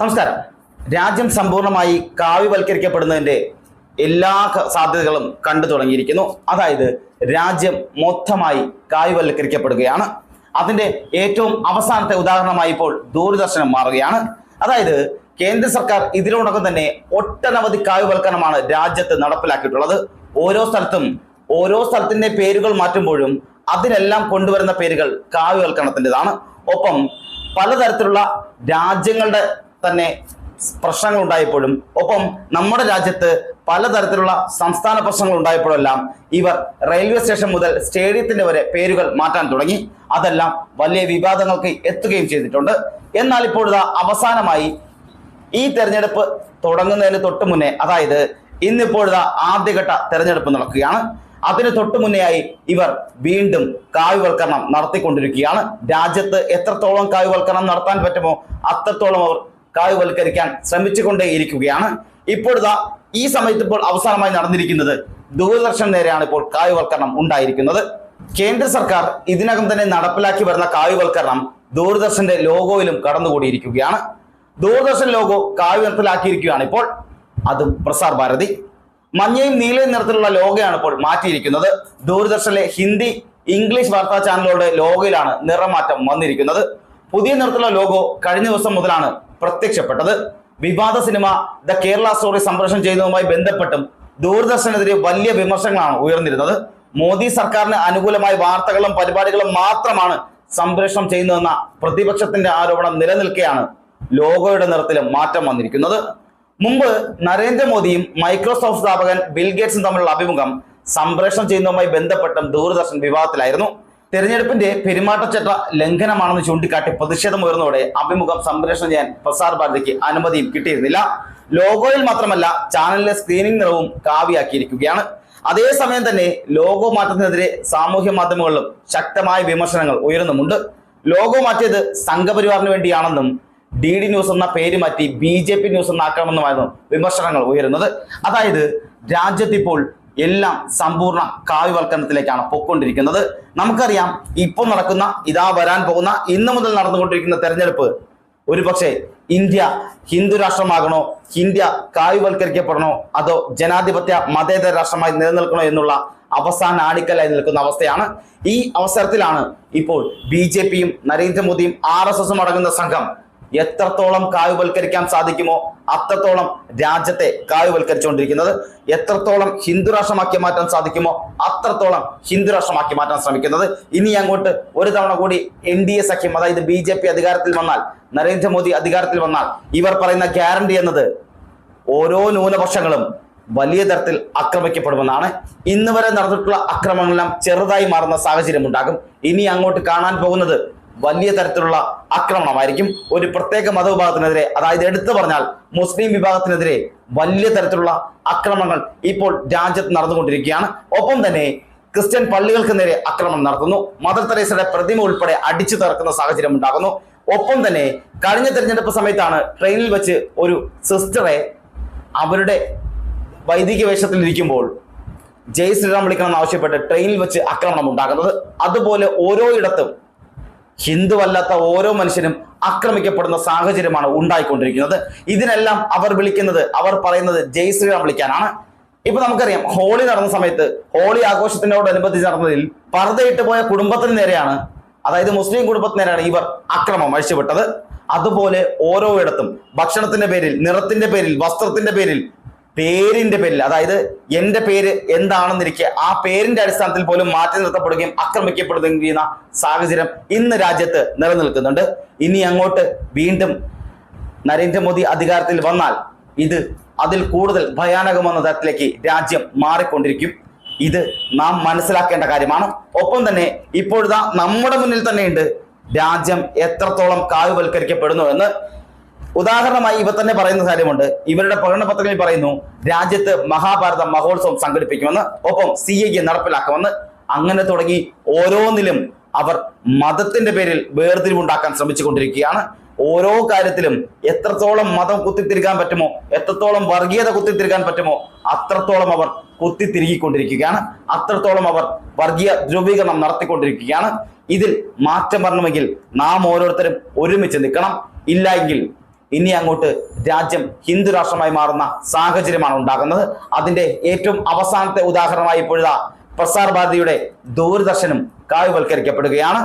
നമസ്കാരം. രാജ്യം സമ്പൂർണമായി കാവ്യവൽക്കരിക്കപ്പെടുന്നതിന്റെ എല്ലാ സാധ്യതകളും കണ്ടു തുടങ്ങിയിരിക്കുന്നു. അതായത് രാജ്യം മൊത്തമായി കാവ്യവൽക്കരിക്കപ്പെടുകയാണ്. അതിന്റെ ഏറ്റവും അവസാനത്തെ ഉദാഹരണമായി ഇപ്പോൾ ദൂരദർശനം മാറുകയാണ്. അതായത് കേന്ദ്ര സർക്കാർ ഇതിനോടൊപ്പം തന്നെ ഒട്ടനവധി കാവ്യവൽക്കരണമാണ് രാജ്യത്ത് നടപ്പിലാക്കിയിട്ടുള്ളത്. ഓരോ സ്ഥലത്തും ഓരോ സ്ഥലത്തിന്റെ പേരുകൾ മാറ്റുമ്പോഴും അതിനെല്ലാം കൊണ്ടുവരുന്ന പേരുകൾ കാവ്യവൽക്കരണത്തിന്റെതാണ്. ഒപ്പം പലതരത്തിലുള്ള രാജ്യങ്ങളുടെ തന്നെ പ്രശ്നങ്ങൾ ഉണ്ടായപ്പോഴും ഒപ്പം നമ്മുടെ രാജ്യത്ത് പലതരത്തിലുള്ള സംസ്ഥാന പ്രശ്നങ്ങൾ ഉണ്ടായപ്പോഴെല്ലാം ഇവർ റെയിൽവേ സ്റ്റേഷൻ മുതൽ സ്റ്റേഡിയത്തിന്റെ വരെ പേരുകൾ മാറ്റാൻ തുടങ്ങി. അതെല്ലാം വലിയ വിവാദങ്ങൾക്ക് എത്തുകയും ചെയ്തിട്ടുണ്ട്. എന്നാൽ ഇപ്പോഴത്തെ അവസാനമായി ഈ തെരഞ്ഞെടുപ്പ് തുടങ്ങുന്നതിന് തൊട്ട് മുന്നേ അതായത് ഇന്നിപ്പോഴത്തെ ആദ്യഘട്ട തെരഞ്ഞെടുപ്പ് നടക്കുകയാണ്. അതിന് തൊട്ട് മുന്നെയായി ഇവർ വീണ്ടും കായുവൽക്കരണം നടത്തിക്കൊണ്ടിരിക്കുകയാണ്. രാജ്യത്ത് എത്രത്തോളം കായുവൽക്കരണം നടത്താൻ പറ്റുമോ അത്രത്തോളം അവർ കാവ്യവൽക്കരിക്കാൻ ശ്രമിച്ചുകൊണ്ടേ ഇരിക്കുകയാണ് ഇപ്പോഴിതാ ഈ സമയത്ത് ഇപ്പോൾ അവസാനമായി നടന്നിരിക്കുന്നത് ദൂരദർശൻ നേരെയാണ് ഇപ്പോൾ കാവ്യവൽക്കരണം ഉണ്ടായിരിക്കുന്നത്. കേന്ദ്ര സർക്കാർ ഇതിനകം തന്നെ നടപ്പിലാക്കി വരുന്ന കാവ്യവൽക്കരണം ദൂരദർശന്റെ ലോഗോയിലും കടന്നുകൂടിയിരിക്കുകയാണ്. ദൂരദർശൻ ലോഗോ കാവ്യത്തിലാക്കിയിരിക്കുകയാണ് ഇപ്പോൾ. അതും പ്രസാർ ഭാരതി. മഞ്ഞയും നീലയും നിറത്തിലുള്ള ലോഗയാണ് ഇപ്പോൾ മാറ്റിയിരിക്കുന്നത്. ദൂരദർശനിലെ ഹിന്ദി ഇംഗ്ലീഷ് വാർത്താ ചാനലുകളുടെ ലോഗോയിലാണ് നിറമാറ്റം വന്നിരിക്കുന്നത്. പുതിയ നിറത്തിലുള്ള ലോഗോ കഴിഞ്ഞ ദിവസം മുതലാണ് പ്രത്യക്ഷപ്പെട്ടത്. വിവാദ സിനിമ ദ കേരള സ്റ്റോറി സംപ്രേഷണം ചെയ്യുന്നതുമായി ബന്ധപ്പെട്ടും ദൂരദർശനെതിരെ വലിയ വിമർശങ്ങളാണ് ഉയർന്നിരുന്നത്. മോദി സർക്കാരിന് അനുകൂലമായ വാർത്തകളും പരിപാടികളും മാത്രമാണ് സംപ്രേഷണം ചെയ്യുന്നതെന്ന പ്രതിപക്ഷത്തിന്റെ ആരോപണം നിലനിൽക്കെയാണ് ലോഗോയുടെ നിറത്തിലും മാറ്റം വന്നിരിക്കുന്നത്. മുമ്പ് നരേന്ദ്രമോദിയും മൈക്രോസോഫ്റ്റ് സ്ഥാപകൻ ബിൽ ഗേറ്റ്സും തമ്മിലുള്ള അഭിമുഖം സംപ്രേഷണം ചെയ്യുന്നതുമായി ബന്ധപ്പെട്ടും ദൂരദർശൻ വിവാദത്തിലായിരുന്നു. തെരഞ്ഞെടുപ്പിന്റെ പെരുമാറ്റച്ചട്ട ലംഘനമാണെന്ന് ചൂണ്ടിക്കാട്ടി പ്രതിഷേധം ഉയർന്നതോടെ അഭിമുഖം സംപ്രേഷണം ചെയ്യാൻ പ്രസാർ ഭാരതിക്ക് അനുമതിയും കിട്ടിയിരുന്നില്ല. ലോഗോയിൽ മാത്രമല്ല ചാനലിലെ സ്ക്രീനിംഗ് നിറവും കാവിയാക്കിയിരിക്കുകയാണ്. അതേസമയം തന്നെ ലോഗോ മാറ്റത്തിനെതിരെ സാമൂഹ്യ മാധ്യമങ്ങളിലും ശക്തമായ വിമർശനങ്ങൾ ഉയരുന്നുമുണ്ട്. ലോഗോ മാറ്റിയത് സംഘപരിവാറിന് വേണ്ടിയാണെന്നും ഡി ഡി ന്യൂസ് എന്ന പേര് മാറ്റി ബി ജെ പി ന്യൂസ് എന്നാക്കണമെന്നുമായിരുന്നു വിമർശനങ്ങൾ ഉയരുന്നത്. അതായത് രാജ്യത്തിപ്പോൾ എല്ലാം സമ്പൂർണ കാവ്യവൽക്കരണത്തിലേക്കാണ് പൊക്കൊണ്ടിരിക്കുന്നത് നമുക്കറിയാം ഇപ്പോൾ നടക്കുന്ന ഇതാ വരാൻ പോകുന്ന ഇന്നു മുതൽ നടന്നുകൊണ്ടിരിക്കുന്ന തെരഞ്ഞെടുപ്പ് ഒരുപക്ഷെ ഇന്ത്യ ഹിന്ദു രാഷ്ട്രമാകണോ ഇന്ത്യ കാവ്യവൽക്കരിക്കപ്പെടണോ അതോ ജനാധിപത്യ മതേതര രാഷ്ട്രമായി നിലനിൽക്കണോ എന്നുള്ള അവസാന ആണിക്കലായി നിൽക്കുന്ന അവസ്ഥയാണ്. ഈ അവസരത്തിലാണ് ഇപ്പോൾ ബി ജെ പിയും നരേന്ദ്രമോദിയും ആർ എസ് എസും അടങ്ങുന്ന സംഘം എത്രത്തോളം കായുവൽക്കരിക്കാൻ സാധിക്കുമോ അത്രത്തോളം രാജ്യത്തെ കായുവൽക്കരിച്ചുകൊണ്ടിരിക്കുന്നത് എത്രത്തോളം ഹിന്ദുരാഷ്ട്രമാക്കി മാറ്റാൻ സാധിക്കുമോ അത്രത്തോളം ഹിന്ദുരാഷ്ട്രമാക്കി മാറ്റാൻ ശ്രമിക്കുന്നത്? ഇനി അങ്ങോട്ട് ഒരു തവണ കൂടി എൻ ഡി എ സഖ്യം അതായത് ബി ജെ പി അധികാരത്തിൽ വന്നാൽ നരേന്ദ്രമോദി അധികാരത്തിൽ വന്നാൽ ഇവർ പറയുന്ന ഗ്യാരണ്ടി എന്നത് ഓരോ ന്യൂനപക്ഷങ്ങളും വലിയ തരത്തിൽ ആക്രമിക്കപ്പെടുമെന്നാണ്. ഇന്ന് വരെ നടന്നിട്ടുള്ള അക്രമങ്ങളെല്ലാം ചെറുതായി മാറുന്ന സാഹചര്യം ഉണ്ടാകും ഇനി അങ്ങോട്ട് കാണാൻ പോകുന്നത് വലിയ തരത്തിലുള്ള ആക്രമണമായിരിക്കും. ഒരു പ്രത്യേക മതവിഭാഗത്തിനെതിരെ അതായത് എടുത്തു പറഞ്ഞാൽ മുസ്ലിം വിഭാഗത്തിനെതിരെ വലിയ തരത്തിലുള്ള ആക്രമണങ്ങൾ ഇപ്പോൾ രാജ്യത്ത് നടന്നുകൊണ്ടിരിക്കുകയാണ്. ഒപ്പം തന്നെ ക്രിസ്ത്യൻ പള്ളികൾക്ക് നേരെ ആക്രമണം നടത്തുന്നു. മദർ തെരേസയുടെ പ്രതിമ ഉൾപ്പെടെ അടിച്ചു തീർക്കുന്ന സാഹചര്യം ഉണ്ടാകുന്നു. ഒപ്പം തന്നെ കഴിഞ്ഞ തെരഞ്ഞെടുപ്പ് സമയത്താണ് ട്രെയിനിൽ വെച്ച് ഒരു സിസ്റ്ററെ അവരുടെ വൈദിക വേഷത്തിൽ ഇരിക്കുമ്പോൾ ജയ് ശ്രീറാം വിളിക്കണമെന്ന് ആവശ്യപ്പെട്ട് ട്രെയിനിൽ വെച്ച് ആക്രമണം ഉണ്ടാകുന്നത്. അതുപോലെ ഓരോ ഇടത്തും ഹിന്ദുവല്ലാത്ത ഓരോ മനുഷ്യനും ആക്രമിക്കപ്പെടുന്ന സാഹചര്യമാണ് ഉണ്ടായിക്കൊണ്ടിരിക്കുന്നത്. ഇതിനെല്ലാം അവർ വിളിക്കുന്നത് അവർ പറയുന്നത് ജയ് ശ്രീറാം വിളിക്കാനാണ്. ഇപ്പൊ നമുക്കറിയാം ഹോളി നടന്ന സമയത്ത് ഹോളി ആഘോഷത്തിനോടനുബന്ധിച്ച് നടന്നതിൽ പർദ്ദയിട്ട് പോയ കുടുംബത്തിന് നേരെയാണ് അതായത് മുസ്ലിം കുടുംബത്തിന് നേരെയാണ് ഇവർ അക്രമം അഴിച്ചുവിട്ടത്. അതുപോലെ ഓരോ ഇടത്തും ഭക്ഷണത്തിന്റെ പേരിൽ നിറത്തിന്റെ പേരിൽ വസ്ത്രത്തിന്റെ പേരിൽ പേരിന്റെ പേരിൽ അതായത് എന്റെ പേര് എന്താണെന്നിരിക്കെ ആ പേരിന്റെ അടിസ്ഥാനത്തിൽ പോലും മാറ്റി നിർത്തപ്പെടുകയും ആക്രമിക്കപ്പെടുകയും ചെയ്യുന്ന സാഹചര്യം ഇന്ന് രാജ്യത്ത് നിലനിൽക്കുന്നുണ്ട്. ഇനി അങ്ങോട്ട് വീണ്ടും നരേന്ദ്രമോദി അധികാരത്തിൽ വന്നാൽ ഇത് അതിൽ കൂടുതൽ ഭയാനകമെന്ന തരത്തിലേക്ക് രാജ്യം മാറിക്കൊണ്ടിരിക്കും. ഇത് നാം മനസ്സിലാക്കേണ്ട കാര്യമാണ്. ഒപ്പം തന്നെ ഇപ്പോഴത്തെ നമ്മുടെ മുന്നിൽ തന്നെയുണ്ട് രാജ്യം എത്രത്തോളം കാവ്യവൽക്കരിക്കപ്പെടുന്നു എന്ന്. ഉദാഹരണമായി ഇവ തന്നെ പറയുന്ന കാര്യമുണ്ട്. ഇവരുടെ പ്രകടന പത്രികയിൽ പറയുന്നു രാജ്യത്ത് മഹാഭാരത മഹോത്സവം സംഘടിപ്പിക്കുമെന്ന് ഒപ്പം സി എ നടപ്പിലാക്കുമെന്ന്. അങ്ങനെ തുടങ്ങി ഓരോന്നിലും അവർ മതത്തിന്റെ പേരിൽ വേർതിരിവുണ്ടാക്കാൻ ശ്രമിച്ചുകൊണ്ടിരിക്കുകയാണ്. ഓരോ കാര്യത്തിലും എത്രത്തോളം മതം കുത്തിത്തിരിക്കാൻ പറ്റുമോ എത്രത്തോളം വർഗീയത കുത്തിത്തിരിക്കാൻ പറ്റുമോ അത്രത്തോളം അവർ കുത്തിത്തിരികൊണ്ടിരിക്കുകയാണ് അത്രത്തോളം അവർ വർഗീയ ധ്രുവീകരണം നടത്തിക്കൊണ്ടിരിക്കുകയാണ്. ഇതിൽ മാറ്റം വരണമെങ്കിൽ നാം ഓരോരുത്തരും ഒരുമിച്ച് നിൽക്കണം. ഇല്ല ഇനി അങ്ങോട്ട് രാജ്യം ഹിന്ദു രാഷ്ട്രമായി മാറുന്ന സാഹചര്യമാണ് ഉണ്ടാകുന്നത്. അതിന്റെ ഏറ്റവും അവസാനത്തെ ഉദാഹരണമായി ഇപ്പോഴാ പ്രസാർ ഭാരതിയുടെ ദൂരദർശനും കാവ്യവൽക്കരിക്കപ്പെടുകയാണ്.